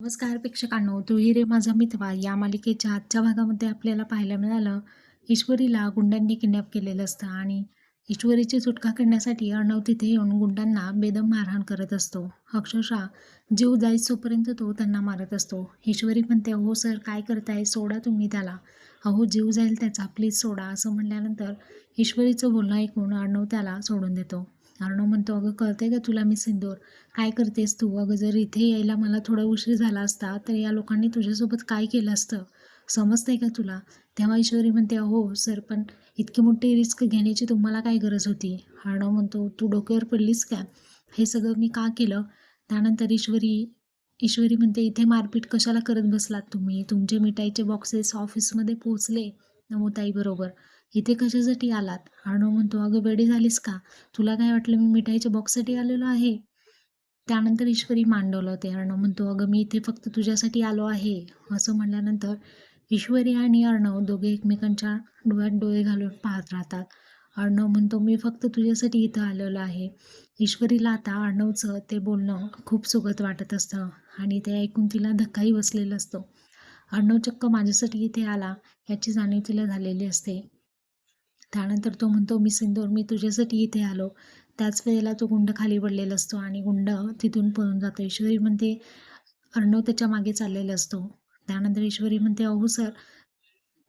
नमस्कार प्रेक्षकांनो तुही रे माझा मितवा या मालिकेच्या आजच्या भागामध्ये आपल्याला पाहायला मिळालं ईश्वरीला गुंडांनी किडनॅप केलेलं असतं आणि ईश्वरीची सुटका करण्यासाठी अर्णव तिथे येऊन गुंडांना बेदम मारहाण करत असतो. अक्षरशः जीव जायचोपर्यंत तो त्यांना मारत असतो. ईश्वरी म्हणते हो सर काय करताय? सोडा तुम्ही त्याला. अहो जीव जाईल त्याचा. प्लीज सोडा. असं म्हणल्यानंतर ईश्वरीचं बोलणं ऐकून अर्णव त्याला सोडून देतो. अर्णव म्हणतो अगं कळतंय का तुला मी सिंदूर? काय करतेस तू? अगं जर इथे यायला मला थोडा उशीर झाला असता तर या लोकांनी तुझ्यासोबत काय केलं असतं? समजतंय का तुला? तेव्हा ईश्वरी म्हणते हो सर पण इतकी मोठी रिस्क घेण्याची तुम्हाला काय गरज होती? अर्णव म्हणतो तू डोक्यावर पडलीस का? हे सगळं मी का केलं? त्यानंतर ईश्वरी ईश्वरी म्हणते इथे मारपीट कशाला करत बसलात तुम्ही? तुमचे मिठाईचे बॉक्सेस ऑफिसमध्ये पोचले नमोताईबरोबर इथे कशासाठी आलात? अर्णव म्हणतो अगं वेडी झालीस का? तुला काय वाटलं मी मिठाईच्या बॉक्ससाठी आलेलो आहे? त्यानंतर ईश्वरी मांडवलं होते. अर्णव म्हणतो अगं मी इथे फक्त तुझ्यासाठी आलो आहे. असं म्हणल्यानंतर ईश्वरी आणि अर्णव दोघे एकमेकांच्या डोळ्यात डोळे घालून पाहत राहतात. अर्णव म्हणतो मी फक्त तुझ्यासाठी इथं आलेलो आहे. ईश्वरीला आता अर्णवचं ते बोलणं खूप सुखद वाटत असतं आणि ते ऐकून तिला धक्काही बसलेला असतो. अर्णव चक्क माझ्यासाठी इथे आला याची जाणीव तिला झालेली असते. त्यानंतर तो म्हणतो मी सिंदूर मी तुझ्यासाठी इथे आलो. त्याच वेळेला तो गुंड खाली पडलेला असतो आणि गुंड तिथून पळून जातो. ईश्वरी म्हणते अर्णव त्याच्यामागे चाललेला असतो. त्यानंतर ईश्वरी म्हणते अहो सर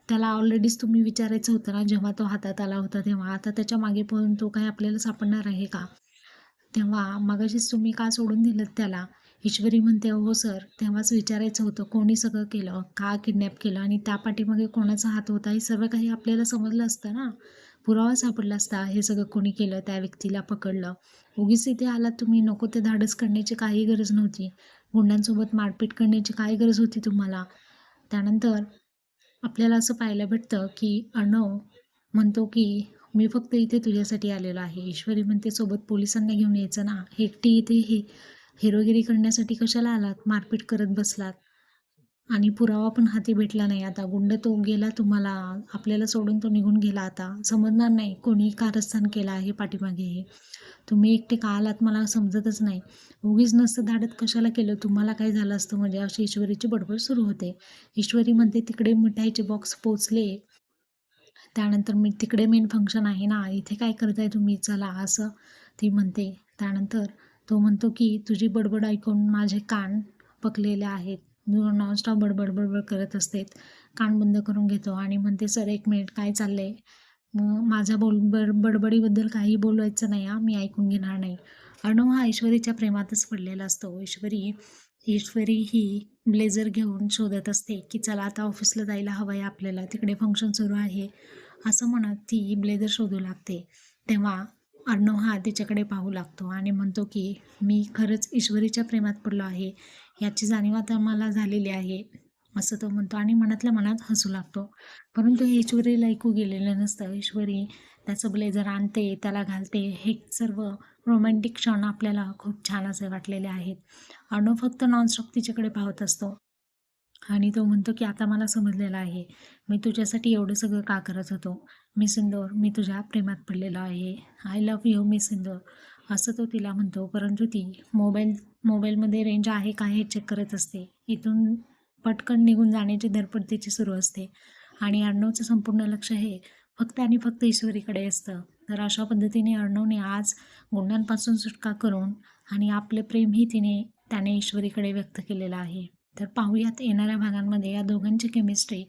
त्याला ऑलरेडीच तुम्ही विचारायचं होतं ना जेव्हा तो हातात आला होता तेव्हा. आता त्याच्यामागे पळून तो काय आपल्याला सापडणार आहे का? तेव्हा मगाशीच तुम्ही का सोडून दिलं त्याला? ईश्वरी म्हणते हो सर. तेव्हाच विचारायचं होतं कोणी सगळं केलं का किडनॅप केलं आणि त्या पाठीमागे कोणाचा हात होता हे सर्व काही आपल्याला समजलं असतं ना. पुरावा सापडला असता हे सगळं कोणी केलं त्या व्यक्तीला पकडलं. उगीच इथे आलात तुम्ही नको ते धाडस करण्याची काही गरज नव्हती. गुंडांसोबत मारपीट करण्याची काय गरज होती तुम्हाला. त्यानंतर आपल्याला असं पाहायला भेटतं की अर्णव म्हणतो की मी फक्त इथे तुझ्यासाठी आलेलो आहे. ईश्वरी म्हणते सोबत पोलिसांना घेऊन यायचं ना. एकटी इथे हे हिरोगिरी करण्यासाठी कशाला आलात? मारपीट करत बसलात. आणि पुरावा पण हाती भेटला नाही. आता गुंड तो गेला तुम्हाला. आपल्याला सोडून तो निघून गेला आता. समजणार नाही कोणी कारस्थान केलं आहे पाठीमागे हे. तुम्ही एकटे का आलात मला समजतच नाही. उगीच नसतं धाडत कशाला केलं? तुम्हाला काय झालं असतं? म्हणजे अशी ईश्वरीची बडबड सुरू होते. ईश्वरी म्हणते तिकडे मिठाईचे बॉक्स पोचले. त्यानंतर मी तिकडे मेन फंक्शन आहे ना. इथे काय करताय तुम्ही? चला असं ती म्हणते. त्यानंतर तो म्हणतो की तुझी बडबड ऐकून माझे कान पकलेले आहेत. नॉनस्टॉप बडबड बडबड करत असते. कान बंद करून घेतो. आणि म्हणते सर एक मिनिट काय चाललं आहे मग माझ्या बोल बड बडबडीबद्दल काही बोलायचं नाही हा. मी ऐकून घेणार नाही. अर्णव हा ऐश्वरीच्या प्रेमातच पडलेला असतो. ऐश्वरी ईश्वरी ही ब्लेझर घेऊन शोधत असते की चला आता ऑफिसला जायला हवं आहे आपल्याला. तिकडे फंक्शन सुरू आहे. असं म्हणत ती ब्लेझर शोधू लागते. तेव्हा अर्णव हा तिच्याकडे पाहू लागतो आणि म्हणतो की मी खरंच ईश्वरीच्या प्रेमात पडलो आहे. याची जाणीव आता मला झालेली आहे असं तो म्हणतो आणि मनातल्या मनात हसू लागतो. परंतु हे ईश्वरीला ऐकू गेलेलं नसतं. ईश्वरी त्याचं ब्लेझर आणते त्याला घालते. हे सर्व रोमॅन्टिक क्षण आपल्याला खूप छान असे वाटलेले आहेत. अर्णव फक्त नॉनस्टॉप तिच्याकडे पाहत असतो. आणि तो म्हणतो की आता मला समजलेलं आहे. मी तुझ्यासाठी एवढं सगळं का करत होतो? मी सिंदूर मी तुझ्या प्रेमात पडलेलो आहे. आय लव्ह यू मी सिंदूर असं तो तिला म्हणतो. परंतु ती मोबाईल मोबाईलमध्ये रेंज आहे का हे चेक करत असते. इथून पटकन निघून जाण्याची धडपड तिची सुरू असते. आणि अर्णवचं संपूर्ण लक्ष हे फक्त आणि फक्त ईश्वरीकडे असतं. तर अशा पद्धतीने अर्णवने आज गुंडांपासून सुटका करून आणि आपले प्रेमही तिने त्याने ईश्वरीकडे व्यक्त केलेलं आहे. तर पाहूयात येणाऱ्या भागांमध्ये या दोघांची केमिस्ट्री